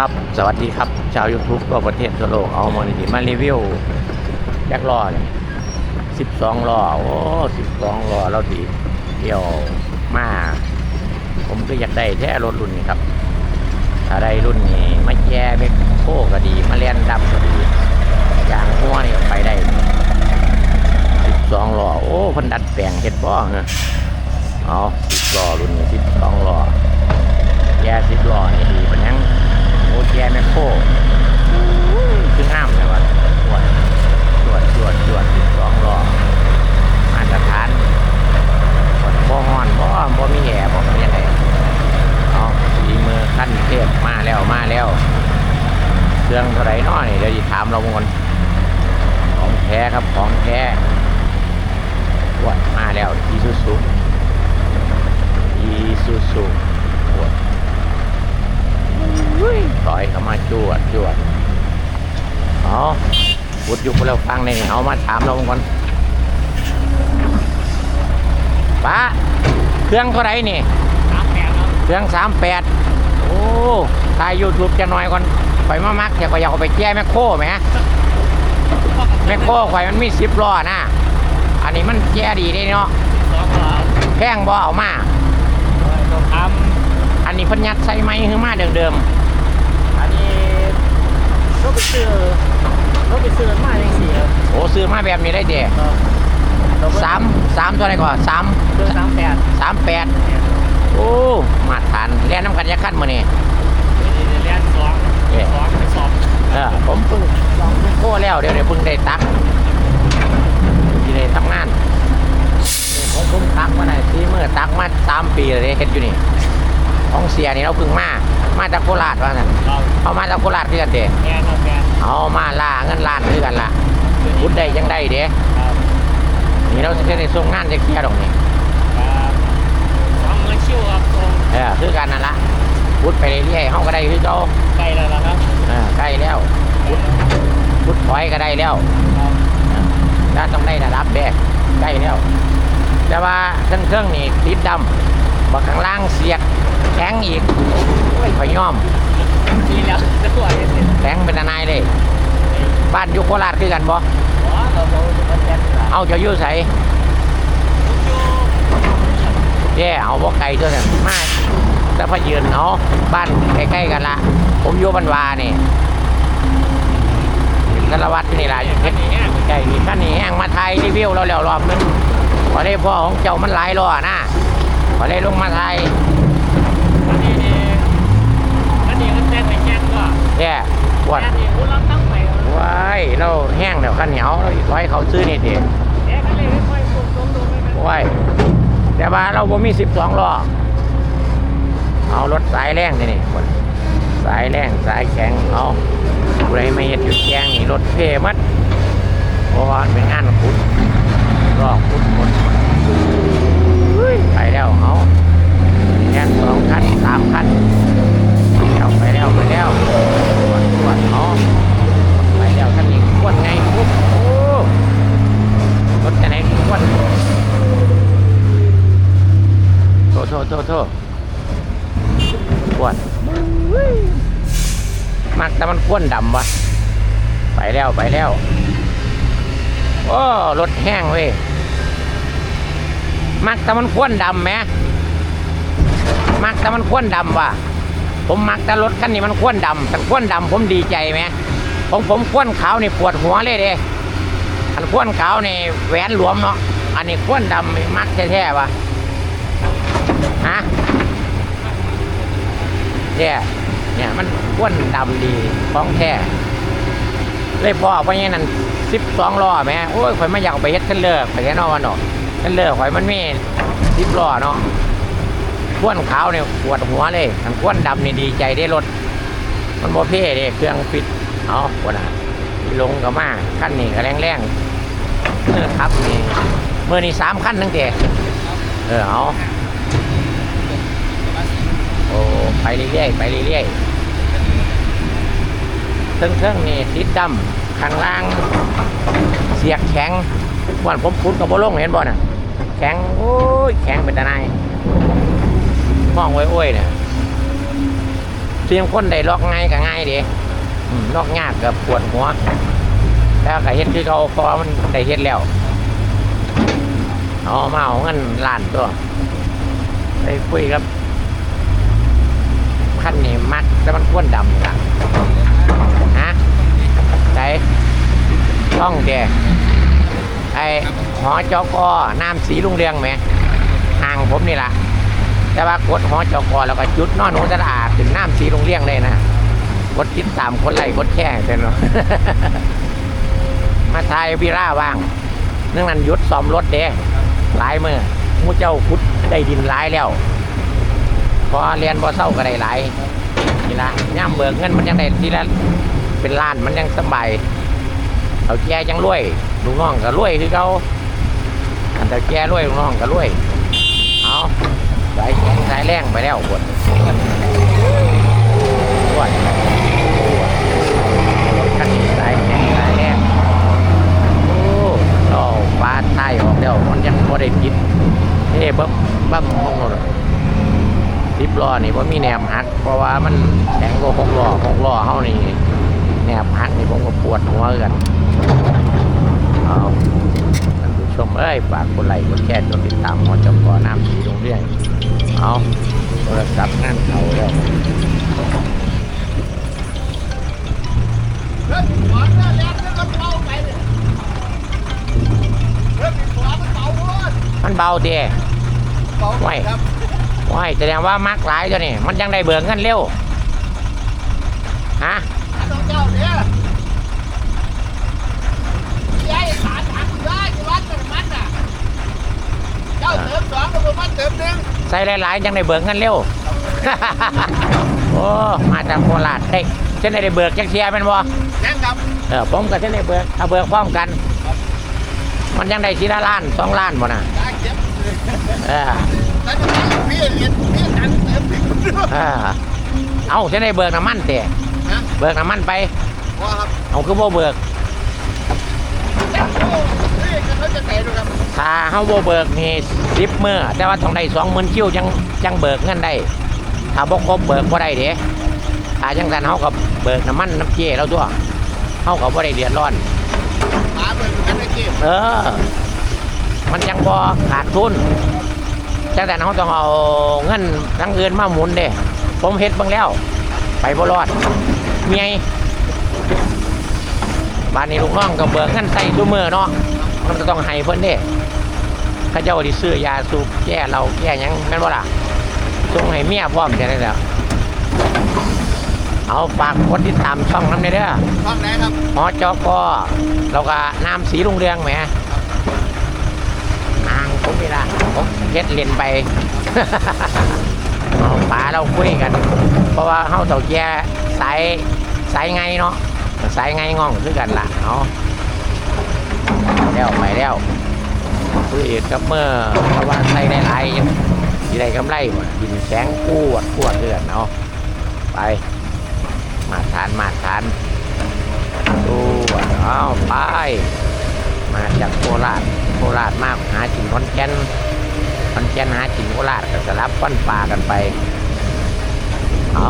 ครับ สวัสดีครับ ชาว YouTube ทั่วประเทศทั่วโลก เอามาดีมารีวิวแจ็คล้อเนี่ย12ล้อ โอ้12ล้อเราดีเดี่ยวมา ผมก็อยากได้แท้รถรุ่นนี้ครับถ้าได้รุ่นนี้มาแย่เบคโคก็ดี มาเลียนดำก็ดีอย่างหัวนี่ไปได้12ล้อ โอ้พันดัดแปลงเฮ็ดบ่เนอะเอา10ล้อรุ่นนี้12ล้อแย่สิบล้อนี่ดีมันยัง แย่แมคโครคืองามเลยวะตรวจตรวจตรวจตรวจสิบสองล้อมาตรฐานบ่ฮอนบ่บ่มีแห่บ่มีอะไรเอาดีมือขั้นเทพมาแล้วมาแล้ว เครื่องเท่าไรน้อยเดี๋ยวจะถามเราบางคนของแท้ครับของแท้ตรวจมาแล้วอีซูซูอีซูซูตรวจ ต่อยเข้ามาจวดจวดเอาพุดอยู่พวกเราฟังในนี่เอามาถามเราก่อนป้าเครื่องเท่าไหรนี่สามแปดครับเครื่องสามแปดโอ้ตายยูทูบจะหน่อยก่อนไปมามักแต่ก็อยากเอาไปแก้แมคโครไหมแมคโครข่อยมันมีสิบล้อนะ อันนี้มันแก้ดีได้เนาะสองเหรอแพงบ่เอามาต้องทอั นนี้เพิ่นยัดใส่ไม้คือมาเดิมำอันนี้รถไปซื้อรถไปซื้อมาอย่างสี่ครับๆโอ้ซื้อมาแบบนี้ได้เด้สามสามเท่าไหรก่อนสามซื้อสามแปดสามแปดโอ้มาทานเรียนน้ำกันยักขั้นมานี่เรียนสองสองไปสอบเออผมเพิ่งลองโก้แล้วเดี๋ยวเดี๋ยวเพิ่งได้ตักที่ได้ทำงานนี่ผมเพิ่งตักมาได้ที่เมื่อตักมาสามปีเลยเฮ็ดอยู่นี่ ของเสียนี่เราเพิ่งมา มาจากโคราชว่านั่นเราเอามาจากโคราชคือกันเด้แกนเราแกนเอามาล่าเงินล้านคือกันล่ะพุดได้ยังได้เด้ครับนี่เราจะได้ส่งงานจะเคลียร์ตรงนี้ครับสองเงินชิวครับตรงเออคือกันนั่นละพุดไปเรื่อยๆเฮาก็ได้คือเก่าใกล้แล้วล่ะครับเออใกล้แล้วพุดพุดถอยก็ได้แล้วครับถ้าต้องได้ระดับแรกใกล้แล้ว แต่ว่าเครื่องเครื่องนี่ติดดำบักข้างล่างเสียก แข็งอีกโอ้ยข่อยย่อมดีแล้วจะตัวเห็นเห็นแข็งเป็นนายเลย บ้านอยุโคราชคือกันบ่อ๋อเราเราจะแกนเอาเจะอยู่ใส่แย่เอาบ่ไกลเท่านั้นมาแต่พะยืนเอาบ้านใกล้ๆกันละผมอยู่บ้านวานี่นรวัตนี่ล่ะอยู่แค่นี้แห้งใกล้นี่ขั้นนี้แห้งมาไทยรีวิวเราแล้วรอบนึงพอได้พ่อของเจ้ามันหลายล้อนะพอได้ลงมาไทย อันนี้นี่อันนี้ก็แจ้งไปแจ้งก็ แย่ปวด แจ้งนี่คุณเราตั้งไป ว้ายเราแห้งเดี๋ยว ข้าวเหนียวเราไว้เขาซื้อนี่ดิแจ้งกันเลยไม่ค่อยส่งตรงตรงไม่เป็นว้ายแต่ว่าเราบ่มีสิบสองล้อเอารถสายแรงนี่นี่คนสายแรงสายแข็งเอาอะไรไม่เห็นหยุดแจ้งนี่รถเพ่มัดเพราะว่ามันเป็นงานขุดรอขุดหมดเฮ้ยไปแล้วเอาแค่สองคันสามคันไปแล้วไปแล้วไปแล้วปวดปวดเอาไปแล้วคันนี้ขวดไงปุ๊บโอ้รถจะไหนขวดโทษโทษโทษโทษขวดมั กแต่มันขวนดำวะไปแล้วไปแล้ว โอ้รถแห้งเว้ย มักแต่มันควนดำไหมมักแต่มันควนดำวะผมมักแต่รถคันนี้มันควนดำแต่ควนดำผมดีใจไหมผมผมควนขาวนี่ปวดหัวเลยเด้อันควนขาวนี่แหวนหลวมเนาะ อันนี้ควนดำมีมักแท้ๆวะฮะเนี่ย เนี่ยมันควนดำดีของแท้เลยพ่อเพราะงี้นั่นสิบสองล้อแม่โอ้ยข่อยไม่อยากไปเฮ็ดเทนเลอร์ไปแค่นอกวันเนาะเทนเลอร์ข่อยมันมีสิบล้อเนาะขวนขาวเนี่ยปวดหัวเลยทางขวนดำนี่ดีใจได้รถ มันโมเพ่เด้เครื่องปิดเอาปวดอะลงก็มาขั้นนี้ก็แรงแรงๆครับนี่เมื่อนี้สามขั้นตั้งแต่เออเอา โอ้ไปเรื่อยๆไปเรื่อยๆเครื่องเครื่องนี่ติดดำข้างล่าง เสียกแข็งวันผมพุดกับบลงเห็นบ่น่ะ แข็งโอ้ยแข็งเป็นตะไนมองไว้โอ้ยเนี่ยเสียงคนได้ล็อกง่ายก็ง่ายเด้ล็อกยากกับปวดหัวแล้วก็เฮ็ดคือเขาเพอมันได้เฮ็ดแล้วเอามาเอาเงินล้านตัวไปคุยกับ ขั้นนี้มักแต่มันควนดำนี่ล่ะฮะใจช่องเดไอหอจกอน้ำสีลุงเรืองไหมห่างผมนี่ล่ะ แต่ว่ากดหอจกอแล้วก็จุดนอนหนูสะอาดถึงน้ำสีลุงเรืองเลยนะกดติดตามคนไล่กดแช่เต็มเนาะมาทายวีร่าว่างเนื่องนั้นยุดซ่อมรถเด้หลายมือมูเจ้าขุดได้ดินหลายแล้ว พอเรียนบอเศร้าก็ได้หลายนี่ละย่ำเบิกเงินมันยังได้ทีละเป็นล้านมันยังสบายเอาแก่ยังรวยลูกน้องก็รวยคือเขาอันแต่แก่รวยลูกน้องก็รวยเอาสายแข็งสายแรงไปแล้วบดรวยคันนี้สายแข็งสายแรง โอ้เราฟ้าใต้ออกแล้วมันยังบ่ได้ปิดเฮ้เบิ่มบั่มมองหมดสิ บล้อนี่บ่มีแหนบหัก เพราะว่ามันแข็งกว่าหกล้อหกล้อเฮานี่แหนบหักนี่ผมก็ปวดหัวคือกันเอาท่านผู้ชมเอ้ยฝากกดไลค์กดแชร์กดติดตามหมอจกอน้ำสีโรงเรียนเอาโทรศัพท์นั่นเขาแล้วเฮ้ยหัวเรือแรงแล้วก็เบาไปเลยเฮ้ยหัวมันเบาเลยมันเบาเด้เบาไหวครับ ว้ายแสดงว่ามักหลายตัวนี่มันยังได้เบิกเงินเร็วฮะอันของเจ้าเนี่ยยายสารถังได้กูวัดมันมันน่ะเจ้าเติมสองกับมันเติมหนึ่งใส่หลายๆยังได้เบิกเงินเร็วโอ้มาจากโคราชได้ฉันได้เบิกจักเชียเป็นบ่ยังครับเออผมกับฉันได้เบิกเอาเบิกพร้อมกัน มันยังได้ทีละล้านสองล้านบ่น่ะได้เก็บเออแล้วจะ พี่เห็นพี่ตังเติมถึงด้วยเออเอาฉันได้เบิกน้ำมันเตะฮะเบิกน้ำมันไป ว่าครับเอาคือบ่เบิกโอ้พี่เขาจะเตะด้วยครับถ้าเฮาบ่เบิกนี่สิบมื้อแต่ว่าต้องได้สองหมื่นคิวจังจังเบิกเงินได้ ถ้าบ่ครบเบิกบ่ได้เด้ถ้าจังซั่นเฮาก็เบิกน้ำมันน้ำเจแล้วตัวเฮาก็บ่ได้เดือดร้อนหมาเบิกกันได้เก็บเออ มันยังบ่ขาดทุน จังแต่เขาต้องเอาเงินทั้งอื่นมาหมุนเด้ผมเฮ็ดเบิ่งแล้ว ไปบ่รอดเมียบ้านนี้ลูกน้องก็เบิกเงินใส่ซุมือเนาะมันก็ต้องให้เพิ่นเด้เขาเจ้าที่ซื้อยาสูบแก้เราแก้หยังแม่นบ่ล่ะส่งให้เมียพร้อมจังได๋แล้วเอาฝากกดติดตามช่องนำเด้อห้องไหนครับหอจอกอเราก็น้ำสีลุงเรืองแหมอ่าง ผมนี่ละผมเฮ็ดเล่นไปเอาป๋าเราคุยกัน เพราะว่าเฮาเต่าแก่สายสายไงเนาะสายไงง่องคือกันล่ะเอาแล้วไปแล้วคุยกับเมื่อเพราะว่าใส่ได้หลายยังสิได้กำไรหมดดินแสงปวดปวดเดือนเอาะไป มาทานมาทานดูเอาไป มาจากโคราช โคราชมากหาจินคอนแกนคอนแกนหาจินโคราชก็สลับฟันปลากันไปเอา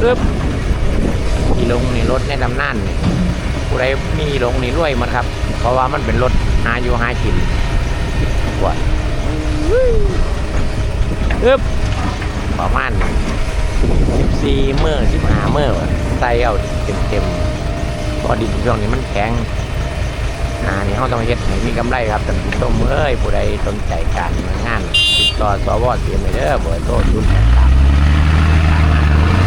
ปึ๊บอีลงนี่รถในตำนานนี่ผู้ใดมีลงนี่รวยหมันครับ เพราะว่ามันเป็นรถหาอยู่หากินกว่าปึ๊บประมาณสี่เมื่อสิบห้าเมื่อใส่เอาเต็มเต็มๆพอดินช่วงนี้มันแข็ง อ่านี่เขาต้องเฮ็ดให้มีกำไรครับท่านผู้ชมเอ้ยผู้ใดสนใจการงานติดต่อสวเสียไปเด้อเบอร์โทรศูนย์แปดสาม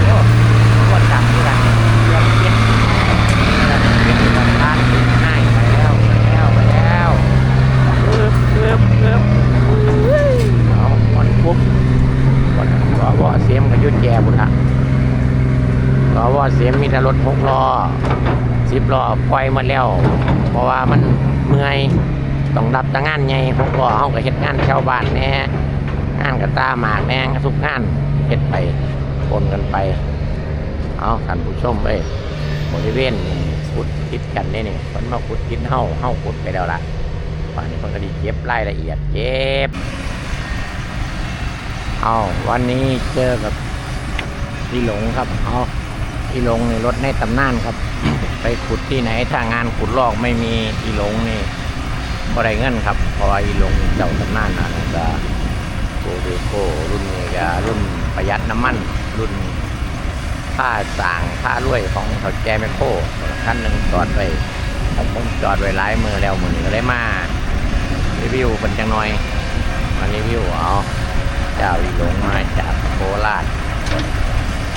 โอ้ปวดจังที่กันเรื่องเย็นเรื่องเย็นวันล้านง่ายไปแล้วไปแล้วไปแล้วปึ๊บปึ๊บปึ๊บเอาวันปุ๊บวันสวเสียมกับยุดแจบุญละสวเสียมมีแต่รถหกล้อ สิบล้อปล่อยมาแล้ว เพราะว่ามันเมื่อยต้องรับต่งานใหญ่หกล้อเฮาก็เฮ็ดงานชาวบ้านแน่งานกระตาหมากแน่ทุกงานเฮ็ดไปปนกันไป เอาท่านผู้ชมเอ้ยบริเวณนี่ขุดติดกันนี่นี่มันมาขุดติดเฮาเฮาขุดไปแล้วล่ะป่านนี้เพิ่นก็ดีเก็บรายละเอียดเก็บเอาวันนี้เจอกับอีหลงครับเอา อีหลงในรถในตำนานครับ ไปขุดที่ไหนถ้างานขุดลอกไม่มีอีหลงนี่ก็ได้เงินครับพราะว่าอีหลงเจ้าตำนานนะก็โกเดโกรุ่นนี้ก็รุ่นประหยัดน้ำมันรุ่นผ้าสางผ้ารวยของเขาแจแมคโครท่านหนึ่งจอดไว้ผมจอดไว้หลายมือแล้วมือก็เลยมารีวิวเป็นจังหน่อยมารีวิวเอาเจ้าอีหลงมาจากโคราช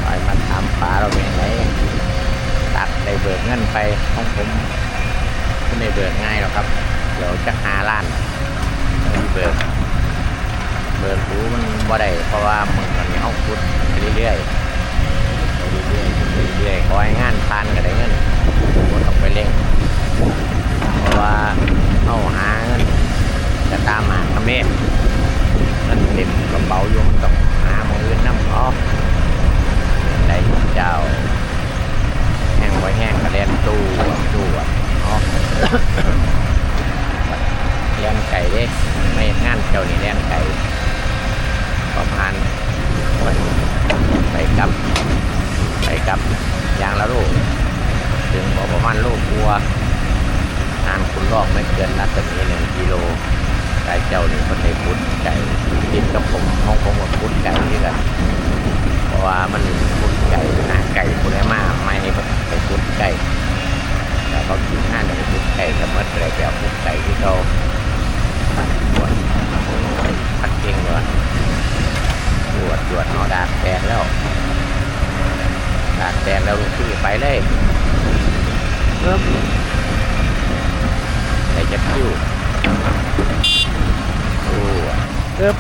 ไปมาทำปลาเราเป็นไงตัดได้เบิกเงินไปของผมไม่ได้เบิกง่ายหรอกครับ เดี๋ยวจะหาล้านไม่เบิกเบิกรู้มันบ่ได้เพราะว่ามึงมันมีห้องพุดไปเรื่อยๆไปเรื่อยๆไปเรื่อยๆขอให้งานผ่านก็ได้เงินบ่ต้องไปเร่งเพราะว่าเอาหาเงินจะตามหาคำเมฆนั่นเต็มกระเป๋าอยู่มันต้องหาหมองอื่นน้ำออ เจ้า แห้งไว้แห้งกระเด็นตู้ตู้อะเลี้ยงไก่เด้ไม่งานเจ้านี่เลี้ยงไก่ประมาณไปกับ ไปกับยางละลูกถึงบ่ประมาณลูกกลัวห่างคุณลอกไม่เกินรัศมีหนึ่งกิโลไก่เจ้านี่คนได้พุดไก่ติดกับผมห้องผมกับพุดไก่นี่กันเพ ราะว่ามันพุดไก่หาไก่พุดได้มากไม่ไปพุดไก่แต่เขากินห้าหนึ่งพุดไก่กับมัดอะไรแบบพุดไก่ที่เขาปวดพัดเก่งเลยปวดปวดเอาดาบแตกแล้วดาบแตกแล้วลูกพี่ไปเลยเริ่มใส่จะคิ้วโอ้เริ่ม